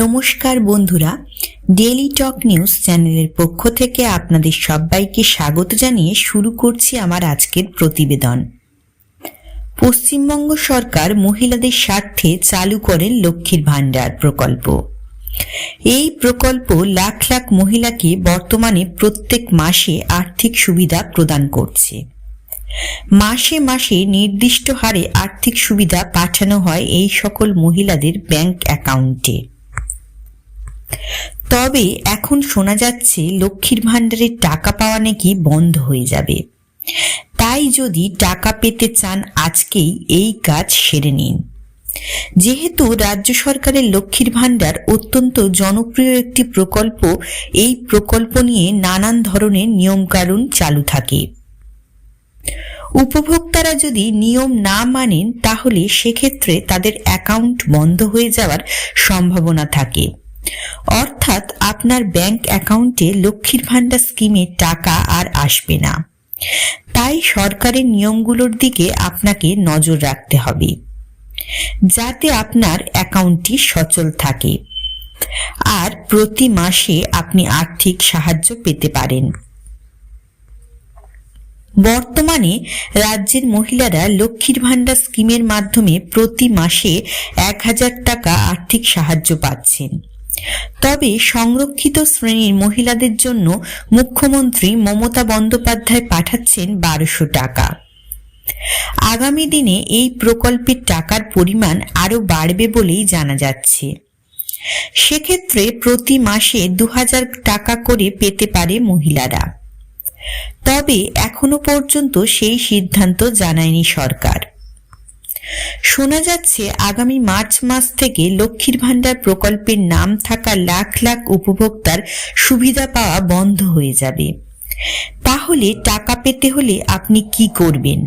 নমস্কার বন্ধুরা ডেলি টক নিউজ চ্যানেলের পক্ষ থেকে আপনাদের সবাইকে স্বাগত জানিয়ে শুরু করছি আমার আজকের প্রতিবেদন। পশ্চিমবঙ্গ সরকার মহিলাদের স্বার্থে চালু করেন লক্ষ্মীর ভাণ্ডার প্রকল্প। এই প্রকল্প লাখ লাখ মহিলাকে বর্তমানে প্রত্যেক মাসে আর্থিক সুবিধা প্রদান করছে। মাসে মাসে নির্দিষ্ট হারে আর্থিক সুবিধা পাঠানো হয় এই সকল মহিলাদের ব্যাংক অ্যাকাউন্টে। তবে এখন শোনা যাচ্ছে লক্ষ্মীর ভাণ্ডারের টাকা পাওয়া নাকি বন্ধ হয়ে যাবে। তাই যদি টাকা পেতে চান আজকেই এই কাজ সেরে নিন। যেহেতু রাজ্য সরকারের লক্ষ্মীর ভাণ্ডার অত্যন্ত জনপ্রিয় একটি প্রকল্প, এই প্রকল্প নিয়ে নানান ধরনের নিয়মকানুন চালু থাকে। উপভোক্তারা যদি নিয়ম না মানেন, তাহলে সেক্ষেত্রে তাদের অ্যাকাউন্ট বন্ধ হয়ে যাওয়ার সম্ভাবনা থাকে। অর্থাৎ আপনার ব্যাংক অ্যাকাউন্টে লক্ষ্মীর ভাণ্ডার স্কিমে টাকা আর আসবে না। তাই সরকারের নিয়মগুলোর দিকে আপনাকে নজর রাখতে হবে, যাতে আপনার অ্যাকাউন্টটি সচল থাকে। আর প্রতি মাসে আপনি আর্থিক সাহায্য পেতে পারেন। বর্তমানে রাজ্যের মহিলারা লক্ষ্মীর ভাণ্ডার স্কিমের মাধ্যমে প্রতি মাসে এক হাজার টাকা আর্থিক সাহায্য পাচ্ছেন। তবে সংরক্ষিত শ্রেণির মহিলাদের জন্য মুখ্যমন্ত্রী মমতা বন্দ্যোপাধ্যায় পাঠাচ্ছেন বারোশো টাকা। আগামী দিনে এই প্রকল্পের টাকার পরিমাণ আরও বাড়বে বলেই জানা যাচ্ছে। সেক্ষেত্রে প্রতি মাসে দু হাজার টাকা করে পেতে পারে মহিলারা। তবে এখনও পর্যন্ত সেই সিদ্ধান্ত জানায়নি সরকার। শোনা যাচ্ছে আগামী মার্চ মাস থেকে লক্ষ্মীর ভাণ্ডার প্রকল্পের নাম থাকা লাখ লাখ উপভোক্তার সুবিধা পাওয়া বন্ধ হয়ে যাবে। তাহলে টাকা পেতে হলে আপনি কি করবেন?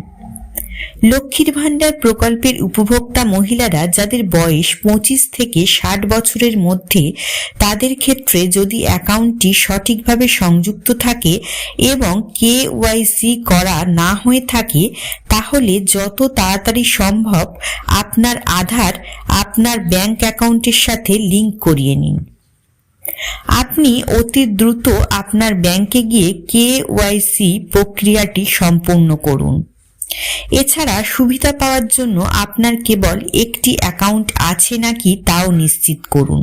লক্ষ্মীর ভাণ্ডার প্রকল্পের উপভোক্তা মহিলারা যাদের বয়স পঁচিশ থেকে ষাট বছরের মধ্যে, তাদের ক্ষেত্রে যদি অ্যাকাউন্টটি সঠিকভাবে সংযুক্ত থাকে এবং কে ওয়াইসি করা না হয়ে থাকে, তাহলে যত তাড়াতাড়ি সম্ভব আপনার আধার আপনার ব্যাংক অ্যাকাউন্টের সাথে লিংক করিয়ে নিন। আপনি অতি দ্রুত আপনার ব্যাংকে গিয়ে কে ওয়াইসি প্রক্রিয়াটি সম্পূর্ণ করুন। এছাড়া সুবিধা পাওয়ার জন্য আপনার কেবল একটি অ্যাকাউন্ট আছে নাকি তাও নিশ্চিত করুন।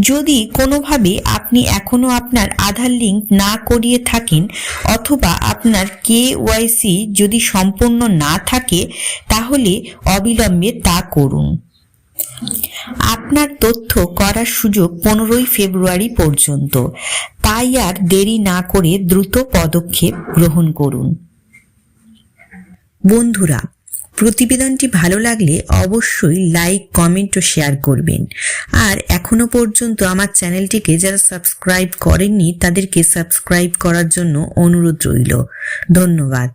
যদি কোনোভাবে আপনি এখনও আপনার আধার লিঙ্ক না করিয়ে থাকেন অথবা আপনার কে ওয়াইসি যদি সম্পূর্ণ না থাকে, তাহলে অবিলম্বে তা করুন। আপনার তথ্য করার সুযোগ পনেরোই ফেব্রুয়ারি পর্যন্ত। তাই আর দেরি না করে দ্রুত পদক্ষেপ গ্রহণ করুন। বন্ধুরা, প্রতিবেদনটি ভালো লাগলে অবশ্যই লাইক কমেন্ট ও শেয়ার করবেন। আর এখনও পর্যন্ত আমার চ্যানেলটিকে যারা সাবস্ক্রাইব করেননি, তাদেরকে সাবস্ক্রাইব করার জন্য অনুরোধ রইল। ধন্যবাদ।